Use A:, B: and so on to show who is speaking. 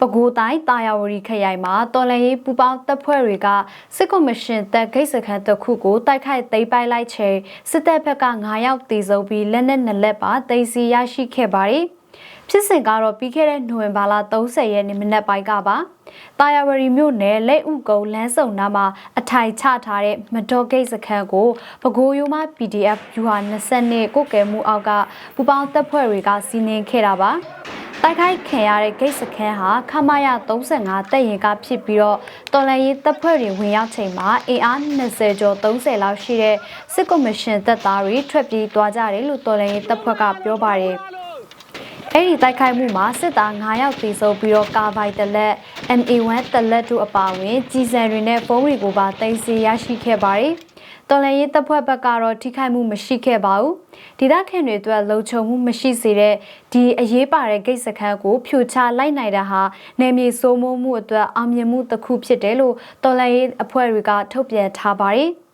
A: ပဲခူးတိုင်းတာယာဝတီခရိုင်မှာတော်လန်ရေးပူပေါင်းတပ်ဖွဲ့တွေကစစ်ကော်မရှင်တပ်ဂိတ်စခန်းတစ်ခုကိုတိုက်ခိုက်သိမ်းပိုက်လိုက်ချိန်စစ်တပ်ဘက်က9ယောက်တေဆုံးပြီးလက်နက်နှစ်လက်ပါသိမ်းဆီးရရှိခဲ့ပါတယ်။ဖြစ်စဉ်ကတော့ပြီးခဲ့တဲ့နိုဝင်ဘာလ30ရက်နေ့မနက်ပိုင်းကပါ။တာယာဝတီမြို့နယ်လက်ဥကုန်းလမ်းစုံနားမှာအထိုင်ချထားတဲ့မတော်ဂိတ်စခန်းကိုပဲခူးရိုးမ PDF UH20 ကိုကဲမှုအောက်ကပူပေါင်းတပ်ဖွဲ့တွေကစီးနင်းခဲ့တာပါ။ တိုက်ခိုက်ခံရတဲ့ဂိတ်စခန်းဟာခမာယ35တပ်ရင်ကဖြစ်ပြီးတော့တော်လန်ရေးတပ်ဖွဲ့တွေဝင်ရောက်ချိန်မှာအင်အား20ကျော်30လောက်ရှိတဲ့စစ်ကော်မရှင်တပ်သားတွေထွက်ပြေးသွားကြတယ်လို့တော်လန်ရေးတပ်ဖွဲ့ကပြောပါတယ်။အဲ့ဒီတိုက်ခိုက်မှုမှာစစ်သား9ယောက်သေဆုံးပြီးတော့ကာဗိုက်တလက် MA1 တလက်တို့အပါအဝင်ကြီးစံတွေနဲ့ဖုန်းတွေကိုပါတင်စီရရှိခဲ့ပါတယ်။ တော်လန်ရေးတပ်ဖွဲ့ဘက်ကတော့ထိခိုက်မှုမရှိခဲ့ပါဘူး။ဒေသခံတွေအတွက်လုံခြုံမှုမရှိစေတဲ့ဒီအရေးပါတဲ့ဂိတ်စခန်းကိုဖြိုချလိုက်နိုင်တာဟာနယ်မြေစိုးမိုးမှုအတွက်အောင်မြင်မှုတစ်ခုဖြစ်တယ်လို့တော်လန်ရေးအဖွဲ့တွေကထုတ်ပြန်ထားပါတယ်။